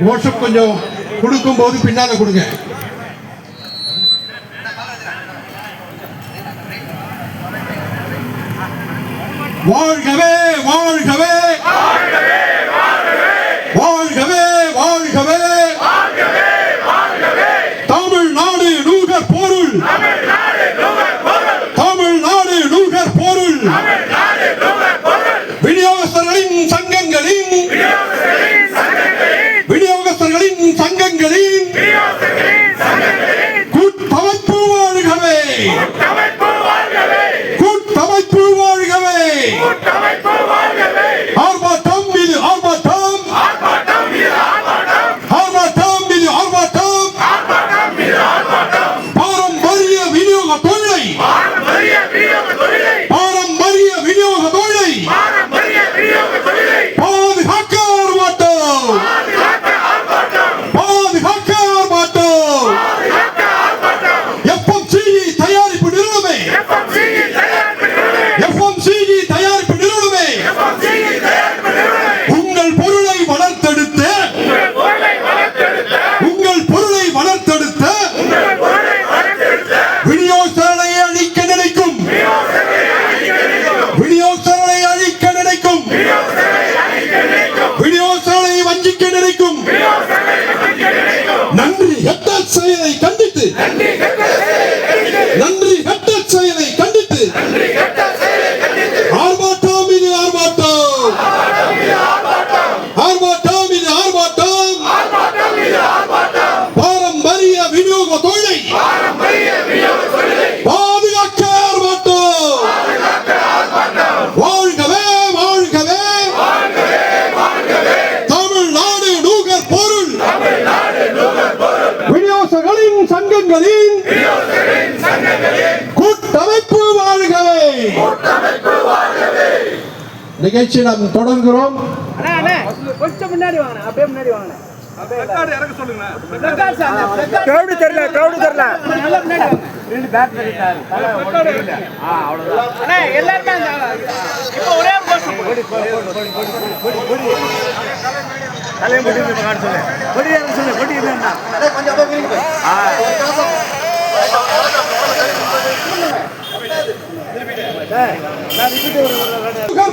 கோஷம் கொஞ்சம் கொடுக்கும் போது பின்னால கொடுங்க. வாழ்கவே வாழ்கவே வாழ்கவே வாழ்கவே தமிழ்நாடு நூகர் பொருள் தமிழ்நாடு நூகர் பொருள் விநியோகஸ்தர்களின் சங்கங்களின் விநியோகஸ்தர்களின் சங்கங்களின் கூட்டமைப்பு வாழ்கவே கூட்டமைப்பு வாழ்கவே ஆர்ப்பாட்டம் இது ஆர்ப்பாட்டம் ஆர்ப்பாட்டம் இது ஆர்ப்பாட்டம் பாரம்பரிய விநியோக தொழிலை பாரம்பரிய விநியோக தொழிலை பாதுகாக்க ஆர்ப்பாட்டம் பாதுகாக்க ஆர்ப்பாட்டம் எஃப்எம்சிஜி தயாரிப்பு நிறுவனமே எஃப்எம்சிஜி தயாரிப்பு நிறுவனமே உங்கள் பொருளை வளர்த்தெடுத்த உங்கள் பொருளை வளர்த்தெடுத்த விநியோகஸ்தர்களை அழிக்க நினைக்கும் விநியோகஸ்தர்களை அழிக்க நினைக்கும் விநியோகஸ்தர்களை வஞ்சிக்க நினைக்கும் நன்றி கெட்ட செயலை கண்டித்து நன்றி கெட்ட செயலை கண்டித்து ஆர்ப்பாட்டம் இது ஆர்ப்பாட்டம் ஆர்ப்பாட்டம் இது ஆர்ப்பாட்டம் பாரம்பரிய விநியோக தொழிலை பாதுகாக்க ஆர்ப்பாட்டம் வாழ்கவே வாழ்கவே தமிழ்நாடு நூகர் பொருள் விநியோகங்களின் சங்கங்களின் கூட்டமைப்பு வாழ்கவே நிகழ்ச்சி நாம் தொடங்குகிறோம். அண்ணா அண்ணா கொஞ்சம் முன்னாடி வாங்க அப்படியே முன்னாடி வாங்க கிரௌடு தெரியல கிரௌடு தெரியல. ரெண்டு பேட் பண்ணிட்டாரு அண்ணா எல்லாருமே இப்போ ஒரே தலையை சொல்லு. கொடி சொல்லு கொடி இல்லைன்னா நுகர்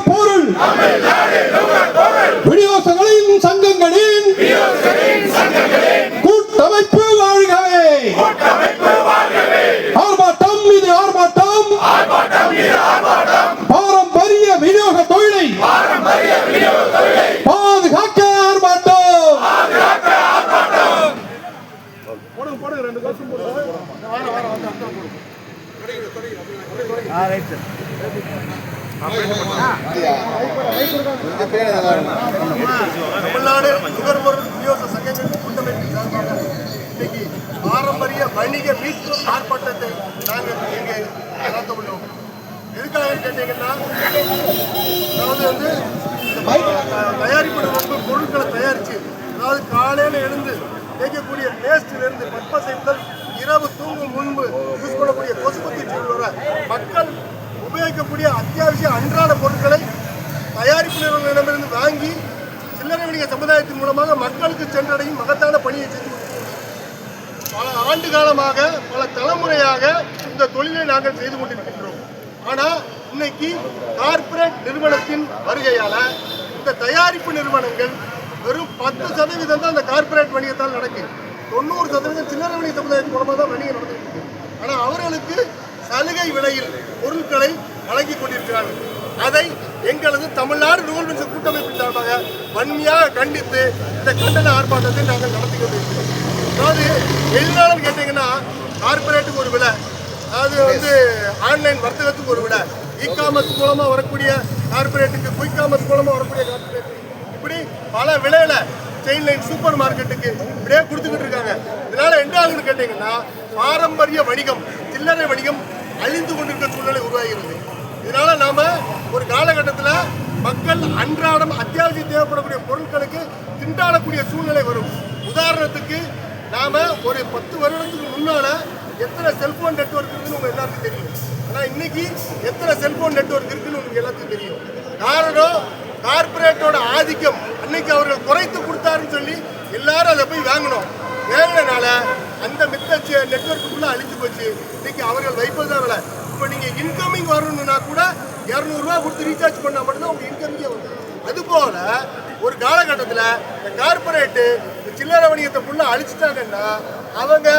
பொருள் விநியோகங்களின் சங்கங்களின் கூட்டமைப்பு வாழ்கவே ஆர்ப்பாட்டம் இது ஆர்ப்பாட்டம் பாரம்பரிய விநியோக தொழிலை பாதுகாக்க ஆர்ப்பாட்டம் ஆ ரைட் சார் தமிழ்நாடு நுகர்வோர் விநியோக சங்கங்களின் கூட்டமைப்பின் சார்பாக இன்னைக்கு பாரம்பரிய வணிக மீட்பு ஆர்ப்பாட்டத்தை நாங்கள் இங்கே நடத்த உள்ளோம். எதுக்காக கேட்டீங்கன்னா அதாவது வந்து இந்த தயாரிப்பு வந்து பொருட்களை தயாரித்து அதாவது காலையில் எழுந்து தேய்க்கக்கூடிய பேஸ்டிலிருந்து பற்பசை முதல் இரவு தூங்கும் முன்பு யூஸ் பண்ணக்கூடிய கொசுபத்தி தூள் வர மக்கள் உபயோகிக்கக்கூடிய அத்தியாவசிய அன்றாட பொருட்களை தயாரிப்பு நிறுவனங்களிடமிருந்து வாங்கி சில்லறை வணிக சமுதாயத்தின் மூலமாக மக்களுக்கு சென்றடையும் மகத்தான பணியை செய்து பல ஆண்டு காலமாக பல தலைமுறையாக இந்த தொழிலை நாங்கள் செய்து கொண்டிருக்கின்றோம். ஆனால் இன்னைக்கு கார்ப்பரேட் நிறுவனத்தின் வருகையால் இந்த தயாரிப்பு நிறுவனங்கள் வெறும் பத்து சதவீதம் தான் அந்த கார்ப்பரேட் வணிகத்தால் நடக்குது. தொண்ணூறு சதவீதம் சில்லறை வணிக சமுதாயத்தின் மூலமாக தான் வணிகம் நடந்துட்டு இருக்கு. ஆனால் அவர்களுக்கு சலுகை விலையில் பொருட்களை வழங்கி கொண்டிருக்கிறார்கள். அதை எங்களது தமிழ்நாடு நூல் நுகர்வு கூட்டமைப்பின் சார்பாக வன்மையாக கண்டித்து இந்த கண்டன ஆர்ப்பாட்டத்தை நாங்கள் நடத்தி கொண்டிருக்கிறோம். அதாவது எதனாலும் கேட்டீங்கன்னா கார்பரேட்டுக்கு ஒரு விலை அது வந்து ஆன்லைன் வர்த்தகத்துக்கு ஒரு விலை இ காமர்ஸ் மூலமாக வரக்கூடிய கார்பரேட்டுக்கு குயிக் காமர்ஸ் மூலமாக வரக்கூடிய கார்பரேட் இப்படி பல விலையில செயின் லைன் சூப்பர் மார்க்கெட்டுக்கு இப்படியே கொடுத்துக்கிட்டு இருக்காங்க. இதனால என்ன ஆகுதுன்னு கேட்டீங்கன்னா பாரம்பரிய வணிகம் சில்லறை வணிகம் அழிந்து கொண்டிருக்கிற சூழ்நிலை உருவாகிறது. இதனால நாம ஒரு காலகட்டத்தில் மக்கள் அன்றாடம் அத்தியாவசியம் தேவைப்படக்கூடிய பொருட்களுக்கு திண்டாடக்கூடிய சூழ்நிலை வரும். உதாரணத்துக்கு நாம ஒரு பத்து வருடத்துக்கு முன்னால எத்தனை செல்போன் நெட்வொர்க் இருக்குன்னு உங்க எல்லாருக்கும் தெரியும். ஆனா இன்னைக்கு எத்தனை செல்போன் நெட்வொர்க் இருக்குன்னு உங்களுக்கு எல்லாத்துக்கும் தெரியும். காரணம் கார்ப்பரேட்டோட ஆதிக்கம் அன்னைக்கு அவர்கள் குறைத்து கொடுத்தாருன்னு சொல்லி எல்லாரும் அதை போய் வாங்கினோம். வேங்கினால அந்த மித்த நெட்வொர்க்குள்ள அழிஞ்சு போச்சு. இன்னைக்கு அவர்கள் வைப்பதுதான் விலை. இப்போ நீங்கள் இன்கமிங் வரணும்னா கூட இரநூறுவா கொடுத்து ரீசார்ஜ் பண்ணால் மட்டும்தான் உங்கள் இன்கமிங்கே வரும். அதுபோல் ஒரு காலகட்டத்தில் இந்த கார்பரேட்டு இந்த சில்லறை வணிகத்தை ஃபுல்லாக அழிச்சிட்டாங்கன்னா அவங்க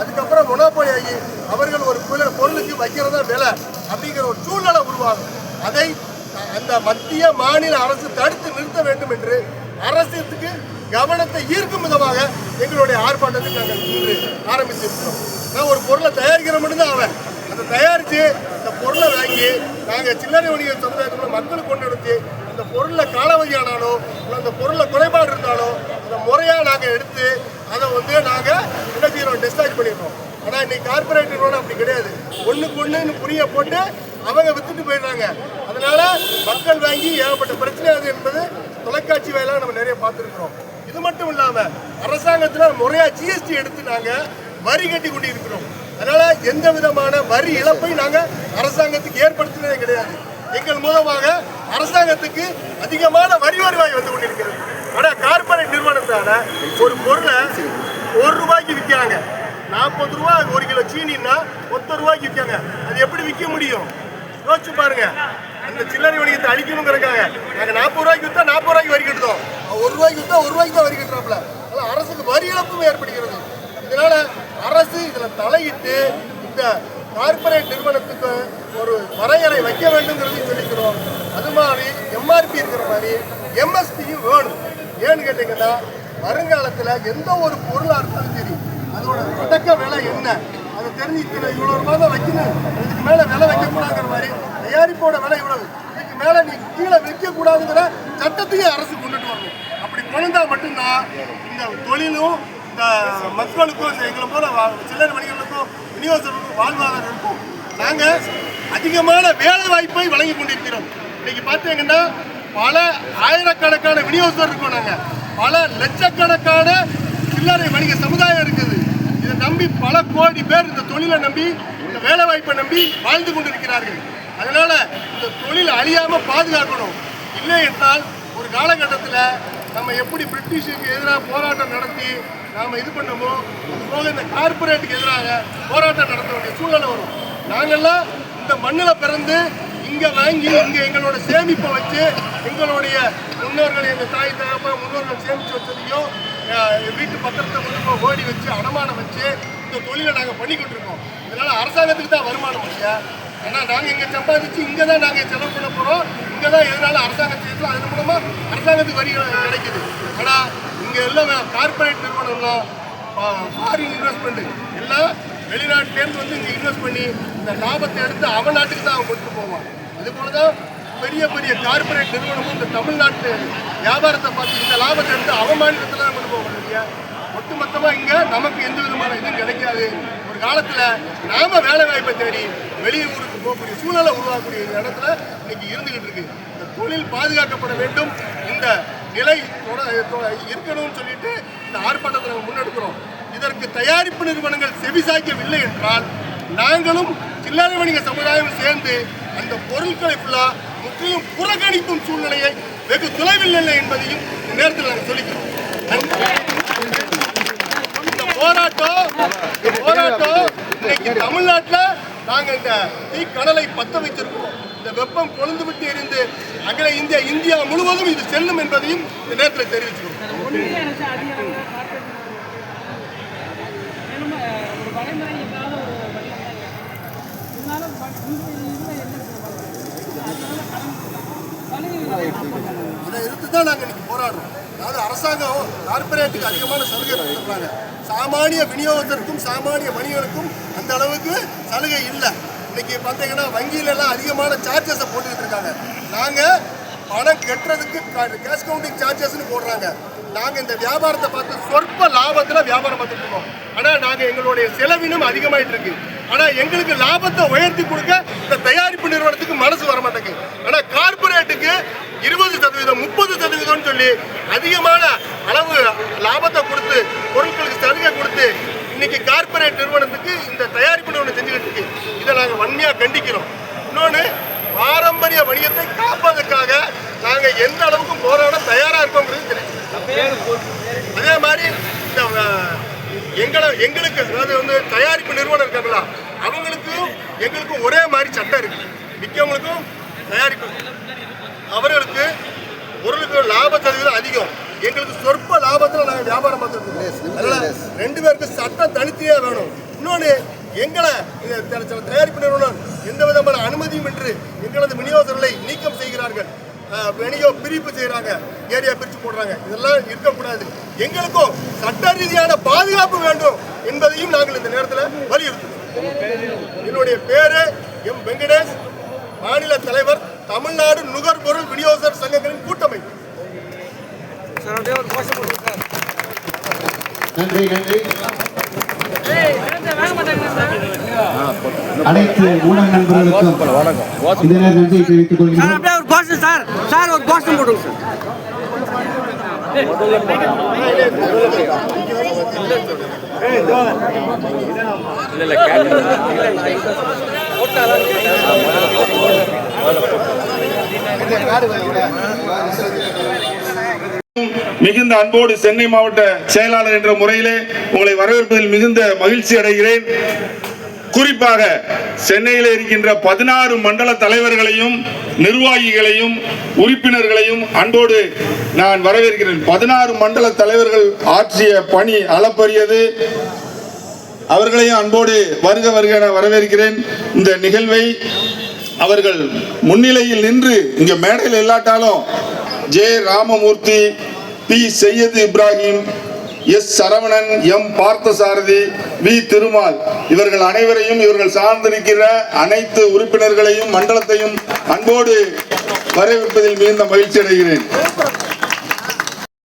அதுக்கப்புறம் மொனோபோலி ஆகி அவர்கள் ஒரு பொருளுக்கு வைக்கிறதா விலை அப்படிங்கிற ஒரு சூழ்நிலை உருவாகும். அதை அந்த மத்திய மாநில அரசு தடுத்து நிறுத்த வேண்டும் என்று அரசுக்கு கவனத்தை ஈர்க்கும் விதமாக எங்களுடைய ஆர்ப்பாட்டத்தை நாங்கள் இன்று ஆரம்பித்திருக்கிறோம். நான் ஒரு பொருளை தயாரிக்கிற மட்டும்தான் அவன். அதை தயாரித்து இந்த பொருளை வாங்கி நாங்கள் சில்லறை வணிக சமுதாயத்தில் மக்களுக்கு கொண்டு வந்து அந்த பொருளில் காலவதியானாலோ இல்லை அந்த பொருளில் குறைபாடு இருந்தாலோ அதை முறையாக நாங்கள் எடுத்து அதை வந்து நாங்கள் என்ன செய்கிறோம் டிஸ்சார்ஜ் பண்ணிடுறோம். ஆனால் இன்னைக்கு கார்பரேட் நிறுவனம் அப்படி கிடையாது. ஒன்றுக்கு ஒன்றுன்னு புரிய போட்டு அவங்க வித்துட்டு போயிடுறாங்க. அதனால மக்கள் வாங்கி ஏகப்பட்ட பிரச்சனை அது என்பது தொலைக்காட்சி வேலை நம்ம நிறைய பார்த்துருக்கிறோம். இது மட்டும் இல்லாம அரசாங்கத்துல முறையா ஜிஎஸ்டி எடுத்து நாங்க வரி கட்டி கொண்டு இருக்கிறோம் அதனால எந்த விதமான வரி இழப்பை நாங்க அரசாங்கத்துக்கு ஏற்படுத்தினதே கிடையாது. எங்கள் மூலமாக அரசாங்கத்துக்கு அதிகமான வரி வருவாய் வந்து கொண்டிருக்கிறது. ஆனா கார்பரேட் நிறுவனத்தால ஒரு பொருளை ஒரு ரூபாய்க்கு விற்கிறாங்க. நாற்பது ரூபா ஒரு கிலோ சீனின்னா ஒத்த ரூபாய்க்கு விற்காங்க. அது எப்படி விற்க முடியும்? யோசிச்சு பாருங்க. அந்த சில்லறை வணிகத்தை அழிக்கணுங்கிறக்காக நாங்கள் நாற்பது ரூபாய்க்கு வித்தா நாற்பது ரூபாய்க்கு வரி கட்டுறோம். ஒரு ரூபாய்க்கு வித்தா ஒரு ரூபாய்க்கு தான் வரி கட்டுறாப்புல. அதனால அரசுக்கு வரி இழப்பும் ஏற்படுகிறது. இதனால அரசு இதில் தலையிட்டு இந்த கார்ப்பரேட் நிறுவனத்துக்கு ஒரு வரையறை வைக்க வேண்டும்ங்கிறதையும் சொல்லிக்கிறோம். அது மாதிரி எம்ஆர்பி இருக்கிற மாதிரி எம்எஸ்பியும் வேணும். ஏன்னு கேட்டீங்கன்னா வருங்காலத்தில் எந்த ஒரு பொருளாக இருந்தாலும் சரி அதோட தொடக்க விலை என்ன? நமக்கு தெரிஞ்சு இத்தனை இவ்வளோ ரூபாய் தான் வைக்கணும். இதுக்கு மேலே விலை வைக்கக்கூடாதுங்கிற மாதிரி தயாரிப்போட விலை இவ்வளவு. இதுக்கு மேலே நீ கீழே விற்கக்கூடாதுங்கிற சட்டத்தையும் அரசு கொண்டுட்டு வரணும். அப்படி கொண்டா மட்டும்தான் இந்த தொழிலும் இந்த மக்களுக்கும் எங்களை போல சில்லறை வணிகர்களுக்கும் விநியோகர்களுக்கும் வாழ்வாதாரம் இருக்கும் நாங்கள் அதிகமான வேலை வாய்ப்பை வழங்கி கொண்டிருக்கிறோம். இன்னைக்கு பார்த்தீங்கன்னா பல ஆயிரக்கணக்கான விநியோகஸ்தர் இருக்கோம் நாங்கள் பல லட்சக்கணக்கான சில்லறை வணிக சமுதாயம் இருக்குது. நம்பி பல கோடி பேர் இந்த தொழிலை நம்பி இந்த வேலை வாய்ப்பை நம்பி வாழ்ந்து கொண்டிருக்கிறார்கள். அதனால இந்த தொழில் அழியாம பாதுகாக்கணும். இல்லை என்றால் ஒரு காலகட்டத்தில் நம்ம எப்படி பிரிட்டிஷுக்கு எதிராக போராட்டம் நடத்தி நாம இது பண்ணமோ அதுபோக இந்த கார்பரேட்டுக்கு எதிராக போராட்டம் நடத்த வேண்டிய சூழ்நிலை வரும். நாங்கெல்லாம் இந்த மண்ணில் பிறந்து இங்கே வாங்கி இங்கே எங்களோட சேமிப்பை வச்சு எங்களுடைய முன்னோர்கள் எங்கள் தாய் தகப்ப முன்னோர்கள் சேமித்து வச்சதையும் வீட்டு பத்திரத்தை கொண்டு போய் ஓடி வச்சு அடமானம் வச்சு இந்த தொழிலை நாங்கள் பண்ணிக்கிட்டு இருக்கோம் அரசாங்கத்துக்கு தான் வருமானம் இல்லையா ஏன்னா நாங்கள் இங்கே சம்பாதிச்சு இங்கே தான் நாங்கள் செலவு பண்ண போகிறோம் இங்கே தான் எதனால அரசாங்கம் செய்யறோம் அது மூலமாக அரசாங்கத்துக்கு வரி கிடைக்குது. ஆனால் இங்கே எல்லாம் கார்பரேட் நிறுவனம்லாம் ஃபாரின் இன்வெஸ்ட்மெண்ட் எல்லாம் வெளிநாட்டிலேருந்து வந்து இங்கே இன்வெஸ்ட் பண்ணி இந்த லாபத்தை எடுத்து அவன் நாட்டுக்கு தான் அவன் கொண்டு போவான் அது போல தான் பெரிய பெரிய கார்பரேட் நிறுவனமும் இந்த தமிழ்நாட்டு வியாபாரத்தை பார்த்து இந்த லாபத்தை எடுத்து அவமானத்தில் தான் கொண்டு போகணும் இல்லையா ஒட்டுமொத்தமாக இங்கே நமக்கு எந்த விதமான இதுவும் கிடைக்காது. ஒரு காலத்தில் நாம் வேலை வாய்ப்பை தேடி வெளியூருக்கு போகக்கூடிய சூழலை உருவாக்கக்கூடிய இடத்துல இன்னைக்கு இருந்துகிட்டு இருக்கு. இந்த தொழில் பாதுகாக்கப்பட வேண்டும். இந்த நிலை தொட- இருக்கணும்னு சொல்லிட்டு இந்த ஆர்ப்பாட்டத்தை நாங்கள் முன்னெடுக்கிறோம். இதற்கு தயாரிப்பு நிறுவனங்கள் செவிசாய்க்கவில்லை என்றால் நாங்களும் சில்லறை வணிக சமுதாயம் சேர்ந்து அந்த பொருட்களை ஃபுல்லாக முற்றிலும் புறக்கணிக்கும் சூழ்நிலையை வெகு தொலைவில் இல்லை என்பதையும் நேரத்தில் நாங்கள் சொல்லிக்கிறோம். இந்த போராட்டம் இந்த போராட்டம் இன்னைக்கு தமிழ்நாட்டில் நாங்கள் இந்த தீ கடலை பத்த வச்சிருக்கோம் இந்த வெப்பம் கொழுந்து விட்டு இருந்து அகில இந்தியா இந்தியா முழுவதும் இது செல்லும் என்பதையும் இந்த நேரத்தில் தெரிவிச்சுக்கிறோம். ஒரு வரைமுறை இல்லாத ஒரு வழி இருந்தாலும் இதை எதிர்த்து தான் நாங்கள் இன்னைக்கு போராடுறோம். அதாவது அரசாங்கம் கார்பரேட்டுக்கு அதிகமான சலுகை கொடுத்துருக்காங்க சாமானிய விநியோகத்திற்கும் சாமானிய மணிகளுக்கும் அந்த அளவுக்கு சலுகை இல்லை. இன்னைக்கு பார்த்தீங்கன்னா வங்கியில எல்லாம் அதிகமான சார்ஜஸை போட்டுக்கிட்டு இருக்காங்க. நாங்கள் பணம் கட்டுறதுக்கு கேஷ் கவுண்டிங் சார்ஜஸ்னு போடுறாங்க. நாங்கள் இந்த வியாபாரத்தை பார்த்து சொற்ப லாபத்தில் வியாபாரம் பார்த்துட்டு இருக்கோம். ஆனால் நாங்கள் எங்களுடைய செலவினம் அதிகமாயிட்டு இருக்கு. ஆனால் எங்களுக்கு லாபத்தை உயர்த்தி கொடுக்க இந்த தயாரிப்பு நிறுவனத்துக்கு மனசு வர மாட்டேங்குது. ஆனால் கார்பரேட்டுக்கு இருபது சதவீதம் முப்பது சதவீதம்னு சொல்லி அதிகமான அளவு லாபத்தை கொடுத்து பொருட்களுக்கு சலுகை கொடுத்து இன்னைக்கு கார்ப்பரேட் நிறுவனத்துக்கு இந்த தயாரிப்பு நிறுவனம் செஞ்சுக்கிட்டு இருக்கு. இதை நாங்கள் வன்மையாக கண்டிக்கிறோம். இன்னொன்று பாரம்பரிய வணிகத்தை காப்பதற்காக நாங்கள் எந்த அளவுக்கு போராட தயாராக இருக்கோங்கிறது தெரியும் அதே மாதிரி இந்த எங்களை எங்களுக்கு அதாவது வந்து தயாரிப்பு நிறுவனம் இருக்காங்களா அவங்களுக்கும் எங்களுக்கும் ஒரே மாதிரி சட்டம் இருக்கு மிக்கவங்களுக்கும் தயாரிப்பு. அவர்களுக்கு பொருளுக்கு லாப சதவீதம் அதிகம். எங்களுக்கு சொற்ப லாபத்தில் நாங்கள் வியாபாரம் அதனால ரெண்டு பேருக்கு சட்டம் தனித்தனியாக வேணும். இன்னொன்று எங்களை தயாரிப்பு நிறுவனம் எந்த விதமான அனுமதியும் இன்றி எங்களது விநியோகங்களை நீக்கம் செய்கிறார்கள். விநியோக பிரிப்பு செய்கிறாங்க ஏரியா பிரித்து போடுறாங்க. இதெல்லாம் இருக்கக்கூடாது. எங்களுக்கும் சட்ட ரீதியான பாதுகாப்பு வேண்டும் என்பதையும் நாங்கள் இந்த நேரத்தில் வலியுறுத்துகிறோம். என்னுடைய பேரு எம் வெங்கடேஷ் மாநில தலைவர் தமிழ்நாடு நுகர்பொருள் விநியோகர் சங்கங்களின் கூட்டமைப்பு. நன்றி நன்றி. அனைத்து ஊடக நண்பர்களுக்கும் இந்த நேரம் நன்றியை தெரிவித்துக் கொள்கிறோம் ஒரு கோஷம் சார் சார் ஒரு கோஷம் போடுங்க சார் மிகுந்த அன்போடு சென்னை மாவட்ட செயலாளர் என்ற முறையிலே உங்களை வரவேற்பதில் மிகுந்த மகிழ்ச்சி அடைகிறேன். குறிப்பாக சென்னையில் இருக்கின்ற பதினாறு மண்டல தலைவர்களையும் நிர்வாகிகளையும் உறுப்பினர்களையும் அன்போடு நான் வரவேற்கிறேன். பதினாறு மண்டல தலைவர்கள் ஆற்றிய பணி அளப்பரியது. அவர்களையும் அன்போடு வருக வருக என வரவேற்கிறேன். இந்த நிகழ்வை அவர்கள் முன்னிலையில் நின்று இங்க மேடையில் இல்லாட்டாலும் J. Ramamurthy P. Syed Ibrahim S Saravanan M Parthasarathy V Thirumal. இவர்கள் அனைவரையும் இவர்கள் சார்ந்திருக்கிற அனைத்து உறுப்பினர்களையும் மண்டலத்தையும் அன்போடு வரவேற்பதில் மிகுந்த மகிழ்ச்சி அடைகிறேன்